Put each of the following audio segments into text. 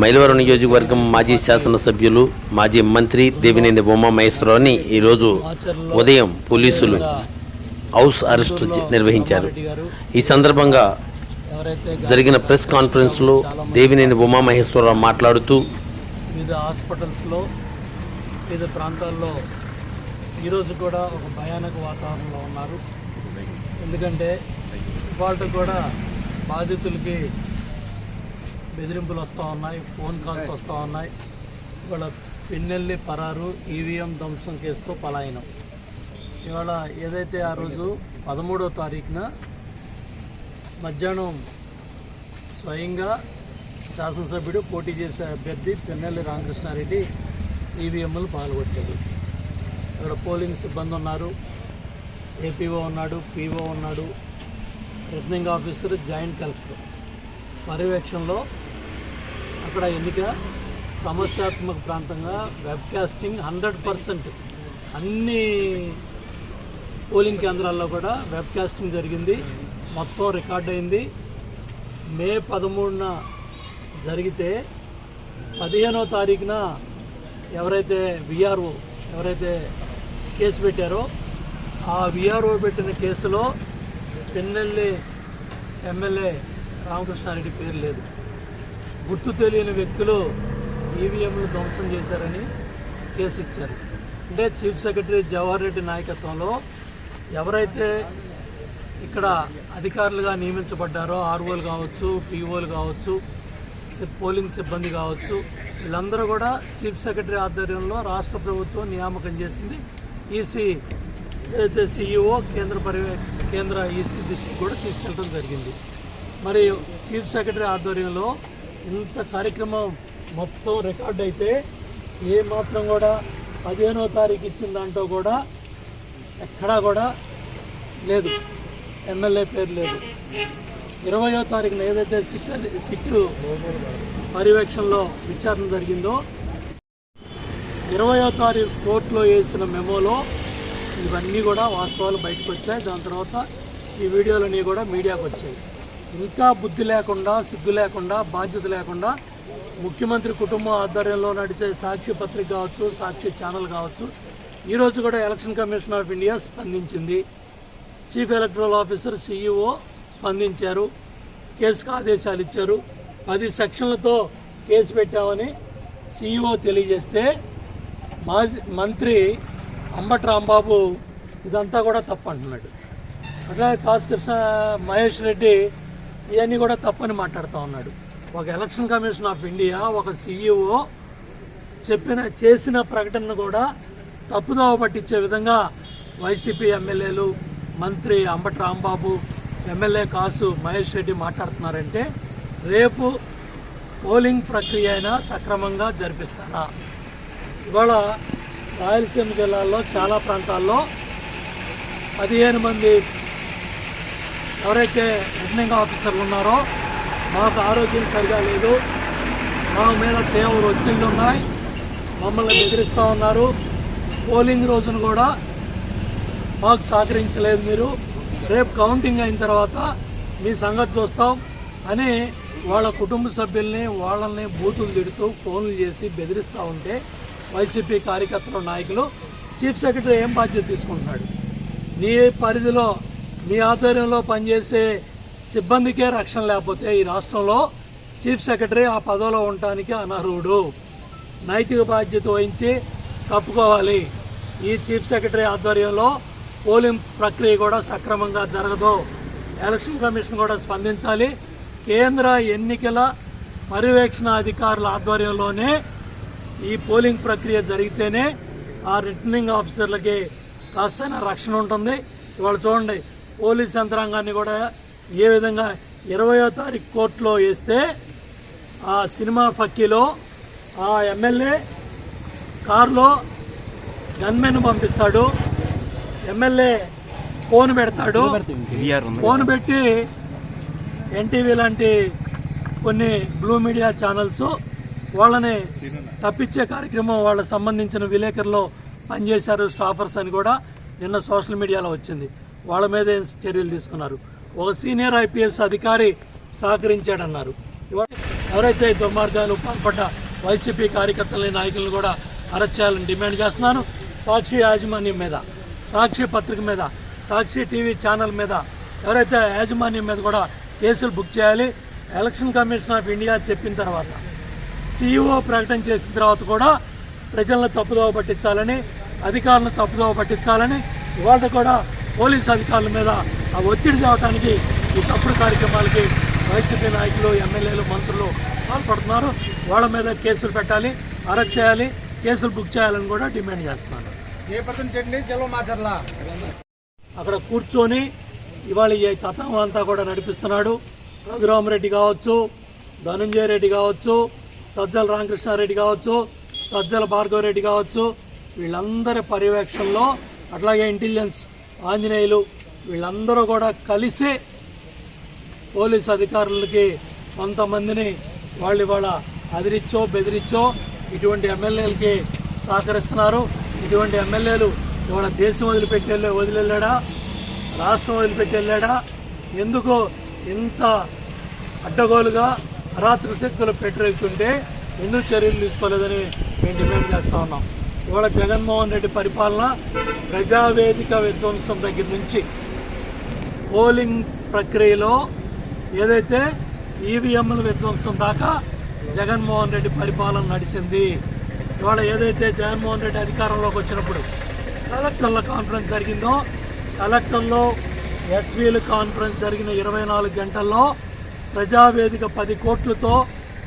మైలవరం నియోజకవర్గం మాజీ శాసనసభ్యులు మాజీ మంత్రి దేవినేని ఉమామహేశ్వరరావుని ఈరోజు ఉదయం పోలీసులు హౌస్ అరెస్ట్ నిర్వహించారు. ఈ సందర్భంగా జరిగిన ప్రెస్ కాన్ఫరెన్స్లో దేవినేని ఉమామహేశ్వరరావు మాట్లాడుతూ వివిధ హాస్పిటల్స్లో వివిధ ప్రాంతాల్లో ఈరోజు కూడా ఒక భయానక వాతావరణంలో ఉన్నారు. ఎందుకంటే ఇవాళ కూడా బాధితులకి బెదిరింపులు వస్తూ ఉన్నాయి ఫోన్ కాల్స్ వస్తూ ఉన్నాయి. ఇవాళ పిన్నెల్లి పరారు ఈవీఎం ధ్వంసం కేసుతో పలాయనం. ఇవాళ ఏదైతే ఆ రోజు పదమూడో తారీఖున మధ్యాహ్నం స్వయంగా శాసనసభ్యుడు పోటీ చేసే అభ్యర్థి పెన్నెల్లి రామకృష్ణారెడ్డి ఈవీఎంలు పాల్గొట్టాడు. అక్కడ పోలింగ్ సిబ్బంది ఉన్నారు. ఏపీఓ ఉన్నాడు పీఓ ఉన్నాడు. Returning officer joint collector. పర్యవేక్షణలో అక్కడ ఎన్నిక సమస్యాత్మక ప్రాంతంగా వెబ్కాస్టింగ్ హండ్రెడ్ పర్సెంట్ అన్ని పోలింగ్ కేంద్రాల్లో కూడా వెబ్కాస్టింగ్ జరిగింది. మొత్తం రికార్డ్ అయింది. మే పదమూడున జరిగితే పదిహేనో తారీఖున ఎవరైతే విఆర్ఓ ఎవరైతే కేసు పెట్టారో ఆ విఆర్ఓ పెట్టిన కేసులో పెన్నెల్లి ఎమ్మెల్యే రామకృష్ణారెడ్డి పేరు లేదు. గుర్తు తెలియని వ్యక్తులు ఈవీఎంలు ధ్వంసం చేశారని కేసు ఇచ్చారు. అంటే చీఫ్ సెక్రటరీ జవహర్ రెడ్డి నాయకత్వంలో ఎవరైతే ఇక్కడ అధికారులుగా నియమించబడ్డారో ఆర్ఓలు కావచ్చు పీఓలు కావచ్చు పోలింగ్ సిబ్బంది కావచ్చు వీళ్ళందరూ కూడా చీఫ్ సెక్రటరీ ఆధ్వర్యంలో రాష్ట్ర ప్రభుత్వం నియామకం చేసింది. ఈసీ ఏదైతే సీఈఓ కేంద్ర పర్యవే కేంద్ర ఈసీ దృష్టికి కూడా తీసుకెళ్ళడం జరిగింది. మరి చీఫ్ సెక్రటరీ ఆధ్వర్యంలో ఇంత కార్యక్రమం మొత్తం రికార్డ్ అయితే ఏ మాత్రం కూడా పదిహేనో తారీఖు ఇచ్చిన దాంట్లో కూడా ఎక్కడా కూడా లేదు. ఎమ్మెల్యే పేరు లేదు. ఇరవయో తారీఖున ఏదైతే సిట్ అది సిట్ పర్యవేక్షణలో విచారణ జరిగిందో ఇరవయో తారీఖు కోర్టులో వేసిన మెమోలో ఇవన్నీ కూడా వాస్తవాలు బయటకు వచ్చాయి. దాని తర్వాత ఈ వీడియోలన్నీ కూడా మీడియాకు వచ్చాయి. ఇంకా బుద్ధి లేకుండా సిగ్గు లేకుండా బాధ్యత లేకుండా ముఖ్యమంత్రి కుటుంబం ఆధ్వర్యంలో నడిచే సాక్షి పత్రిక కావచ్చు సాక్షి ఛానల్ కావచ్చు ఈరోజు కూడా ఎలక్షన్ కమిషన్ ఆఫ్ ఇండియా స్పందించింది. చీఫ్ ఎలక్టరల్ ఆఫీసర్ సీఈఓ స్పందించారు. కేసుకు ఆదేశాలు ఇచ్చారు. పది సెక్షన్లతో కేసు పెట్టామని సీఈఓ తెలియజేస్తే మాజీ మంత్రి అంబటి రాంబాబు ఇదంతా కూడా తప్పు అంటున్నాడు. అట్లాగే కాశకృష్ణ మహేష్ రెడ్డి ఇవన్నీ కూడా తప్పని మాట్లాడుతూ ఉన్నాడు. ఒక ఎలక్షన్ కమిషన్ ఆఫ్ ఇండియా ఒక సీఈఓ చెప్పిన చేసిన ప్రకటనను కూడా తప్పుదోవ పట్టించే విధంగా వైసీపీ ఎమ్మెల్యేలు మంత్రి అంబటి రాంబాబు ఎమ్మెల్యే కాసు మహేష్ రెడ్డి మాట్లాడుతున్నారంటే రేపు పోలింగ్ ప్రక్రియ అయినా సక్రమంగా జరిపిస్తారా? ఇవాళ రాయలసీమ జిల్లాల్లో చాలా ప్రాంతాల్లో పదిహేను మంది ఎవరైతే రిటర్నింగ్ ఆఫీసర్లు ఉన్నారో మాకు ఆరోగ్యం సరిగా లేదు. మా మీద తీవ్ర ఒత్తిళ్ళు ఉన్నాయి. మమ్మల్ని బెదిరిస్తూ ఉన్నారు. పోలింగ్ రోజున కూడా మాకు సహకరించలేదు మీరు. రేపు కౌంటింగ్ అయిన తర్వాత మీ సంగతి చూస్తాం అని వాళ్ళ కుటుంబ సభ్యుల్ని వాళ్ళని బూతులు తిడుతూ ఫోన్లు చేసి బెదిరిస్తూ ఉంటే వైసీపీ కార్యకర్తల నాయకులు చీఫ్ సెక్రటరీ ఏం బాధ్యత తీసుకుంటున్నాడు? నీ పరిధిలో మీ ఆధ్వర్యంలో పనిచేసే సిబ్బందికే రక్షణ లేకపోతే ఈ రాష్ట్రంలో చీఫ్ సెక్రటరీ ఆ పదవిలో ఉండటానికి అనర్హుడు. నైతిక బాధ్యత వహించి కప్పుకోవాలి. ఈ చీఫ్ సెక్రటరీ ఆధ్వర్యంలో పోలింగ్ ప్రక్రియ కూడా సక్రమంగా జరగదు. ఎలక్షన్ కమిషన్ కూడా స్పందించాలి. కేంద్ర ఎన్నికల పర్యవేక్షణ అధికారుల ఆధ్వర్యంలోనే ఈ పోలింగ్ ప్రక్రియ జరిగితేనే ఆ రిటర్నింగ్ ఆఫీసర్లకి కాస్తైనా రక్షణ ఉంటుంది. ఇవాళ చూడండి పోలీస్ యంత్రాంగాన్ని కూడా ఏ విధంగా ఇరవయో తారీఖు కోర్టులో వేస్తే ఆ సినిమా ఫక్కీలో ఆ ఎమ్మెల్యే కారులో గన్మెన్ పంపిస్తాడు. ఎమ్మెల్యే ఫోన్ పెడతాడు. ఫోన్ పెట్టి ఎన్టీవీ లాంటి కొన్ని బ్లూ మీడియా ఛానల్స్ వాళ్ళని తప్పించే కార్యక్రమం వాళ్ళకి సంబంధించిన విలేకరులు పనిచేశారు స్టాఫర్స్ అని కూడా నిన్న సోషల్ మీడియాలో వచ్చింది. వాళ్ళ మీద చర్యలు తీసుకున్నారు. ఒక సీనియర్ ఐపీఎస్ అధికారి సహకరించాడన్నారు. ఎవరైతే దుర్మార్గాలు పాల్పడ్డ వైసీపీ కార్యకర్తలని నాయకులను కూడా అరెస్ట్ చేయాలని డిమాండ్ చేస్తున్నాను. సాక్షి యాజమాన్యం మీద సాక్షి పత్రిక మీద సాక్షి టీవీ ఛానల్ మీద ఎవరైతే యాజమాన్యం మీద కూడా కేసులు బుక్ చేయాలి ఎలక్షన్ కమిషన్ ఆఫ్ ఇండియా చెప్పిన తర్వాత సీఈఓ ప్రకటన చేసిన తర్వాత కూడా ప్రజలను తప్పుదోవ పట్టించాలని అధికారులను తప్పుదోవ పట్టించాలని ఇవాళ కూడా పోలీస్ అధికారుల మీద ఆ ఒత్తిడి తేవడానికి ఈ తప్పుడు కార్యక్రమాలకి వైసీపీ నాయకులు ఎమ్మెల్యేలు మంత్రులు పాల్పడుతున్నారు. వాళ్ళ మీద కేసులు పెట్టాలి అరెస్ట్ చేయాలి కేసులు బుక్ చేయాలని కూడా డిమాండ్ చేస్తున్నారు. అక్కడ కూర్చొని ఇవాళ ఈ తతం అంతా కూడా నడిపిస్తున్నాడు. రఘురామరెడ్డి కావచ్చు ధనుంజయ రెడ్డి కావచ్చు సజ్జల రామకృష్ణారెడ్డి కావచ్చు సజ్జల భార్గవ రెడ్డి కావచ్చు వీళ్ళందరి పర్యవేక్షణలో అట్లాగే ఇంటెలిజెన్స్ ఆంజనేయులు వీళ్ళందరూ కూడా కలిసే పోలీస్ అధికారులకి కొంతమందిని వాళ్ళు ఇవాళ అదిరిచ్చో బెదిరిచ్చో ఇటువంటి ఎమ్మెల్యేలకి సహకరిస్తున్నారు. ఇటువంటి ఎమ్మెల్యేలు ఇవాళ దేశం వదిలిపెట్టి వెళ్ళి వదిలేళ్ళాడా? రాష్ట్రం వదిలిపెట్టి వెళ్ళాడా? ఎందుకు ఇంత అడ్డగోలుగా అరాచక శక్తులు పెట్టరేస్తుంటే ఎందుకు చర్యలు తీసుకోలేదని మేము డిమాండ్ చేస్తూ ఉన్నాం. ఇవాళ జగన్మోహన్ రెడ్డి పరిపాలన ప్రజావేదిక విధ్వంసం దగ్గర నుంచి పోలింగ్ ప్రక్రియలో ఏదైతే ఈవీఎంల విధ్వంసం దాకా జగన్మోహన్ రెడ్డి పరిపాలన నడిచింది. ఇవాళ ఏదైతే జగన్మోహన్ రెడ్డి అధికారంలోకి వచ్చినప్పుడు కలెక్టర్ల కాన్ఫరెన్స్ జరిగిందో కలెక్టర్లో ఎస్వీల కాన్ఫరెన్స్ జరిగిన ఇరవై నాలుగు గంటల్లో ప్రజావేదిక పది కోట్లతో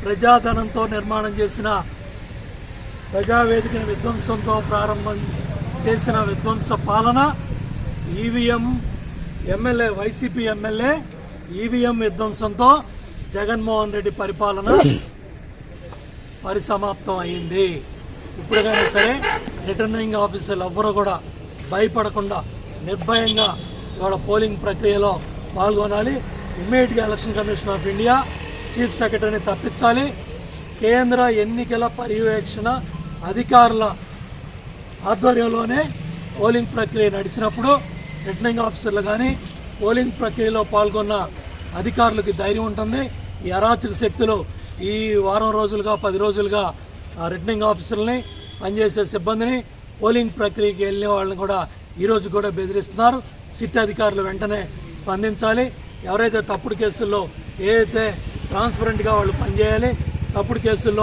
ప్రజాధనంతో నిర్మాణం చేసిన ప్రజావేదికను విధ్వంసంతో ప్రారంభం చేసిన విధ్వంస పాలన EVM MLA YCP MLA EVM విధ్వంసంతో Jaganmohan Reddy పరిపాలన పరిసమాప్తం అయింది. ఇప్పుడుకైనా సరే రిటర్నింగ్ ఆఫీసర్లు ఎవ్వరూ కూడా భయపడకుండా నిర్భయంగా ఇవాళ పోలింగ్ ప్రక్రియలో పాల్గొనాలి. ఇమ్మీడియట్గా election commission of India chief సెక్రటరీని తప్పించాలి. కేంద్ర ఎన్నికల పర్యవేక్షణ అధికారుల ఆధ్వర్యంలోనే పోలింగ్ ప్రక్రియ నడిచినప్పుడు రిటర్నింగ్ ఆఫీసర్లు కానీ పోలింగ్ ప్రక్రియలో పాల్గొన్న అధికారులకు ధైర్యం ఉంటుంది. ఈ అరాచక శక్తులు ఈ వారం రోజులుగా పది రోజులుగా ఆ రిటర్నింగ్ ఆఫీసర్లని పనిచేసే సిబ్బందిని పోలింగ్ ప్రక్రియకి వెళ్ళిన వాళ్ళని కూడా ఈరోజు కూడా బెదిరిస్తున్నారు. సిట్ అధికారులు వెంటనే స్పందించాలి. ఎవరైతే తప్పుడు కేసుల్లో ఏదైతే ట్రాన్స్పరెంట్గా వాళ్ళు పనిచేయాలి తప్పుడు కేసుల్లో